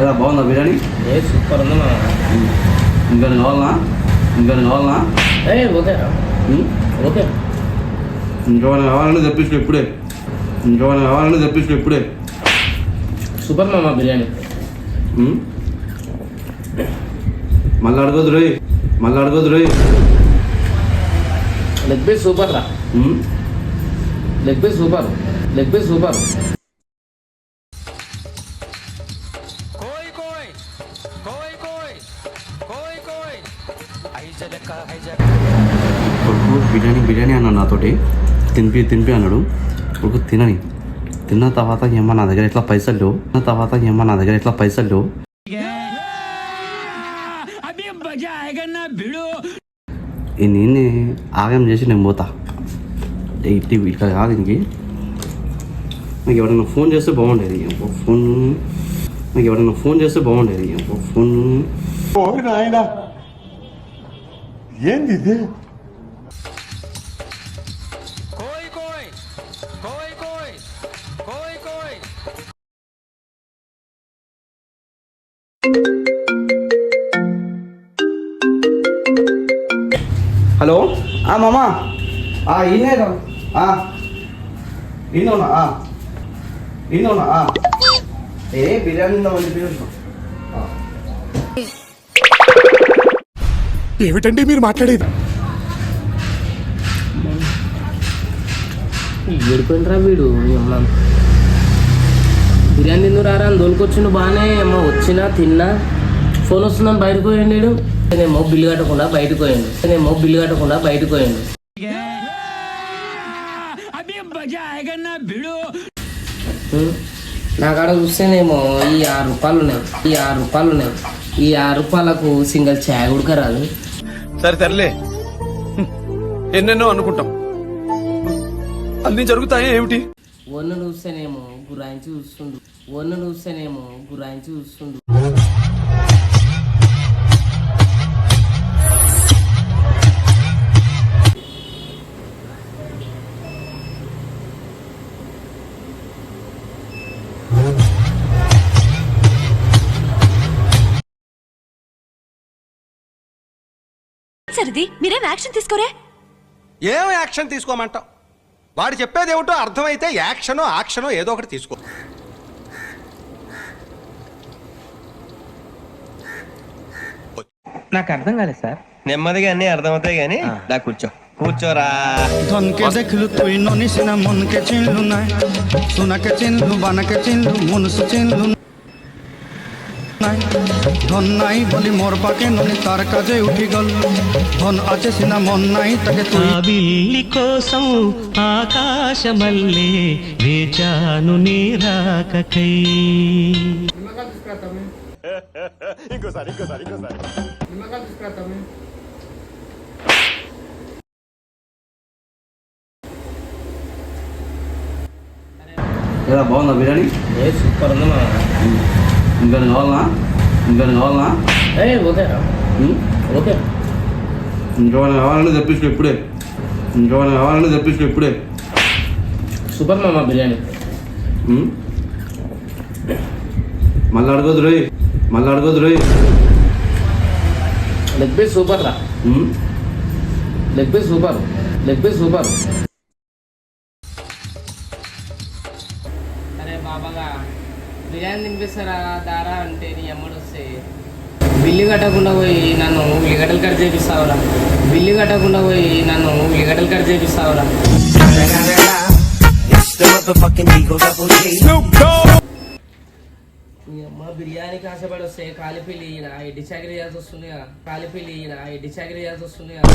ఎలా బాగుందా బిర్యానీ? ఏ సూపర్ ఉంది మా ఇంకా కావాలనా? ఇంకా కావాలనా? ఏ ఓకే? ఓకే. ఇంకేమైనా కావాలని తెప్పించుకో ఇప్పుడే. ఇంకేమైనా కావాలని తెప్పించుకో ఇప్పుడే. సూపర్ మామ బిర్యానీ? మళ్ళీ అడగదు రోయ్. మళ్ళీ అడగదు రోయ్. లెగ్ పీస్ సూపర్ రా? Leg piece super. Leg piece super. కొడుకు బిర్యానీ బిర్యానీ అన్నాడు నాతోటి. తినిపి తినిపి అన్నాడు. కొడుకు తినని. తిన్న తర్వాత ఏమో నా దగ్గర ఇట్లా పైసలు లేవు? తిన్న తర్వాత ఏమో నా దగ్గర ఇట్లా పైసలు లేవు? నేనే ఆగం చేసి నేను పోతా. ఇక్కడ కాదు ఇంక నాకు ఎవరైనా ఫోన్ చేస్తే బాగుండేది. ఫోన్? నాకు ఎవరైనా ఫోన్ చేస్తే బాగుండేది. ఫోన్? ఏంది ఇది? హలో? మామా? ఇన్నే ఇన్నున్నా ఇన్నున్నా ఏ బిర్యానీ ఉందా మళ్ళీ బిర్యానీ? ఏమిటండి మీరు మాట్లాడేది? ఏడిపోయినరా వీడు ఏమన్నా బిర్యానీ తిందు రారా అని దొలికొచ్చిండు బాగానే ఏమో వచ్చినా తిన్నా. ఫోన్ వస్తుందా బయటకు పోయండి నేను నేనేమో బిల్లు కట్టకుండా బయటకు పోయండి. నేనేమో బిల్లు కట్టకుండా బయటకు పోయండి. నా కాడ చూస్తేనేమో ఈ ఆరు రూపాయలు ఉన్నాయి. ఈ ఆరు రూపాయలు ఉన్నాయి. ఈ ఆరు రూపాయలకు సింగల్ ఛాయ్ కూడా రాదు సరే సర్లే. ఎన్నెన్నో అనుకుంటాం. అన్ని జరుగుతాయి ఏమిటి? వన్ను చూస్తేనేమో గురాయించి చూస్తుండు. వన్ను చూస్తేనేమో గురాయించి చూస్తుండు. సరిది మీరేం యాక్షన్ తీసుకోరే ఏం యాక్షన్ తీసుకోమంటావు వాడు చెప్పేది ఏమిటో అర్థమైతే యాక్షనో యాక్షనో ఏదో ఒకటి తీసుకో నాకు అర్థం కాలేదు సార్ నెమ్మదిగా అన్ని అర్థమవుతాయి కానీ దా కూర్చో కూర్చోరా ধনকে দেখিলো তুই ননিচিনা মনকে চিনলু নাই সোনাকে চিনলু বানাকে চিনলু মনুষ্য চিনলু নাই ধন নাই বলি মোর পাকে ননি তার কাজে উঠি গল ধন আছে সিনা মন নাই তাকে তুই బిల్లి కోసం ఆకాశమల్లే వేచాను నీ రాకకై ఎలా బాగుందా బిర్యానీ ఏ సూపర్ ఉంది మా ఇంకా కావాలనా? ఇంకా కావాలనా? ఏ ఓకే? ఓకే ఇంకేమైనా కావాలని తెప్పించుకో ఇప్పుడే. ఇంకేమైనా కావాలని తెప్పించుకో ఇప్పుడే. సూపర్ మామ బిర్యానీ? మళ్ళీ అడగదు రోయ్. మళ్ళీ అడగదు రోయ్. లెగ్ పీస్ సూపర్ రా? Leg piece super leg piece super అరే బాబాగా. బిర్యానీ తినిపిస్తారా? దారా అంటే నీ అమ్మడు వస్తే బిల్లు కట్టకుండా పోయి నన్ను ఉల్లిగడ్డలు కట్ చేపిస్తావురా. బిల్లు కట్టకుండా పోయి నన్ను ఉల్లిగడ్డలు కట్ చేపిస్తావురా. మీ అమ్మ బిర్యానీకి ఆశపడి వస్తే కాలిపిల్లి ఈయన ఎడ్డి చాకరీ చేయాల్సి వస్తుంది కదా. కాలిపిల్లి ఈయన ఎడ్డి చాకరీ చేయాల్సి వస్తుంది కదా.